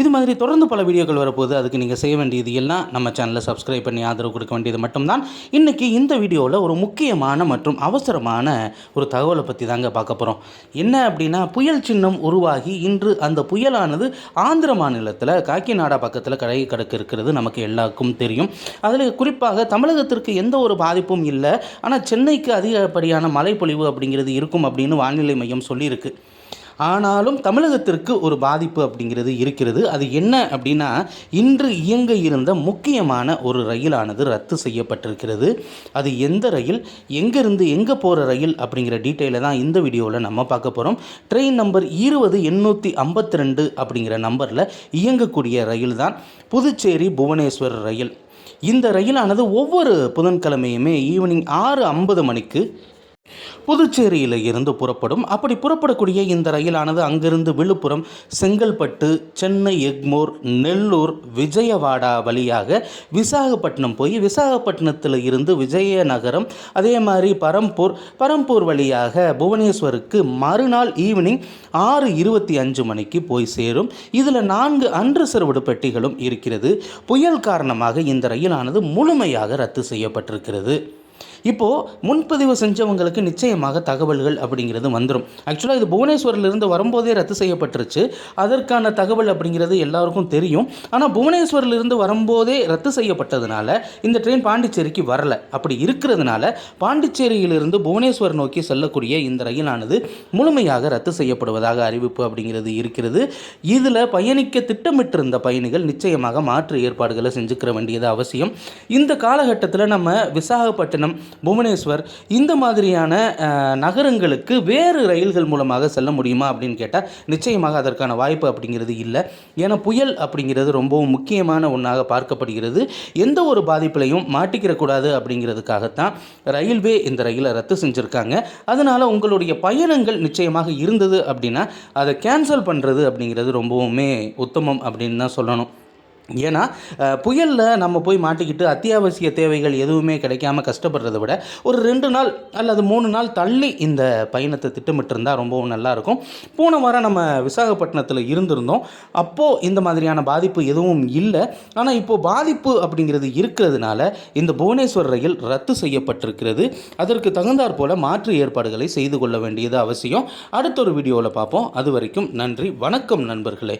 இது மாதிரி தொடர்ந்து பல வீடியோக்கள் வரப்போகுது. அதுக்கு நீங்கள் செய்ய வேண்டியது எல்லாம் நம்ம சேனலை சப்ஸ்கிரைப் பண்ணி ஆதரவு கொடுக்க வேண்டியது மட்டும்தான். இன்றைக்கி இந்த வீடியோவில் ஒரு முக்கியமான மற்றும் அவசரமான ஒரு தகவலை பற்றி தாங்க பார்க்க போகிறோம் என்ன அப்படின்னா புயல் சின்னம் உருவாகி இன்று அந்த புயலானது ஆந்திர மாநிலத்தில் காக்கிநாடா பக்கத்தில் கடை கடக்க இருக்கிறது நமக்கு எல்லாருக்கும் தெரியும். அதில் குறிப்பாக தமிழகத்திற்கு எந்த ஒரு பாதிப்பும் இல்லை. ஆனால் சென்னைக்கு அதிகப்படியான மழைப்பொழிவு அப்படிங்கிறது இருக்கும் அப்படின்னு வானிலை மையம் சொல்லியிருக்கு. ஆனாலும் தமிழகத்திற்கு ஒரு பாதிப்பு அப்படிங்கிறது இருக்கிறது. அது என்ன அப்படின்னா இன்று இயங்க இருந்த முக்கியமான ஒரு ரயிலானது ரத்து செய்யப்பட்டிருக்கிறது. அது எந்த ரயில் எங்கேருந்து எங்கே போகிற ரயில் அப்படிங்கிற டீட்டெயிலை தான் இந்த வீடியோவில் நம்ம பார்க்க போகிறோம் ட்ரெயின் நம்பர் இருபது எண்ணூற்றி ஐம்பத்தி ரெண்டு அப்படிங்கிற நம்பரில் இயங்கக்கூடிய ரயில் தான் புதுச்சேரி புவனேஸ்வர் ரயில். இந்த ரயிலானது ஒவ்வொரு புதன்கிழமையுமே ஈவினிங் ஆறு ஐம்பது மணிக்கு புதுச்சேரியில் இருந்து புறப்படும். அப்படி புறப்படக்கூடிய இந்த ரயிலானது அங்கிருந்து விழுப்புரம் செங்கல்பட்டு சென்னை எக்மோர் நெல்லூர் விஜயவாடா வழியாக விசாகப்பட்டினம் போய் விசாகப்பட்டினத்தில் இருந்து விஜயநகரம் அதே மாதிரி பரம்பூர் பரம்பூர் வழியாக புவனேஸ்வருக்கு மறுநாள் ஈவினிங் ஆறு இருபத்தி அஞ்சு மணிக்கு போய் சேரும். இதில் நான்கு அன்று சிறுவடு பெட்டிகளும் இருக்கிறது. புயல் காரணமாக இந்த ரயிலானது முழுமையாக ரத்து செய்யப்பட்டிருக்கிறது. இப்போது முன்பதிவு செஞ்சவங்களுக்கு நிச்சயமாக தகவல்கள் அப்படிங்கிறது வந்துடும் ஆக்சுவலாக இது புவனேஸ்வரிலிருந்து வரும்போதே ரத்து செய்யப்பட்டுருச்சு. அதற்கான தகவல் அப்படிங்கிறது எல்லாருக்கும் தெரியும். ஆனால் புவனேஸ்வரிலிருந்து வரும்போதே ரத்து செய்யப்பட்டதுனால இந்த ட்ரெயின் பாண்டிச்சேரிக்கு வரல. அப்படி இருக்கிறதுனால பாண்டிச்சேரியிலிருந்து புவனேஸ்வர் நோக்கி செல்லக்கூடிய இந்த ரயிலானது முழுமையாக ரத்து செய்யப்படுவதாக அறிவிப்பு அப்படிங்கிறது இருக்கிறது. இதில் பயணிக்க திட்டமிட்டிருந்த பயணிகள் நிச்சயமாக மாற்று ஏற்பாடுகளை செஞ்சுக்கிற வேண்டியது அவசியம். இந்த காலகட்டத்தில் நம்ம விசாகப்பட்டினம் புவனேஸ்வர். இந்த மாதிரியான நகரங்களுக்கு வேறு ரயில்கள் மூலமாக செல்ல முடியுமா அப்படின்னு கேட்டால் நிச்சயமாக அதற்கான வாய்ப்பு அப்படிங்கிறது இல்லை. ஏன்னா புயல் அப்படிங்கிறது ரொம்பவும் முக்கியமான ஒன்றாக பார்க்கப்படுகிறது. எந்த ஒரு பாதிப்புலையும் மாட்டிக்கிறக்கூடாது அப்படிங்கிறதுக்காகத்தான் ரயில்வே இந்த ரயிலை ரத்து செஞ்சுருக்காங்க. அதனால் உங்களுடைய பயணங்கள் நிச்சயமாக இருந்தது அப்படின்னா அதை கேன்சல் பண்ணுறது அப்படிங்கிறது ரொம்பவுமே உத்தமம் அப்படின்னு தான் சொல்லணும். ஏன்னா புயலில் நம்ம போய் மாட்டிக்கிட்டு அத்தியாவசிய தேவைகள் எதுவுமே கிடைக்காம கஷ்டப்படுறத விட ஒரு ரெண்டு நாள் அல்லது மூணு நாள் தள்ளி இந்த பயணத்தை திட்டமிட்டிருந்தால் ரொம்பவும் நல்லாயிருக்கும். போன வாரம் நம்ம விசாகப்பட்டினத்தில் இருந்திருந்தோம். அப்போது இந்த மாதிரியான பாதிப்பு எதுவும் இல்லை. ஆனால் இப்போது பாதிப்பு அப்படிங்கிறது இருக்கிறதுனால இந்த புவனேஸ்வர் ரயில் ரத்து செய்யப்பட்டிருக்கிறது. அதற்கு தகுந்தாற் போல மாற்று ஏற்பாடுகளை செய்து கொள்ள வேண்டியது அவசியம். அடுத்த ஒரு வீடியோவில் பார்ப்போம். அது வரைக்கும் நன்றி. வணக்கம் நண்பர்களே.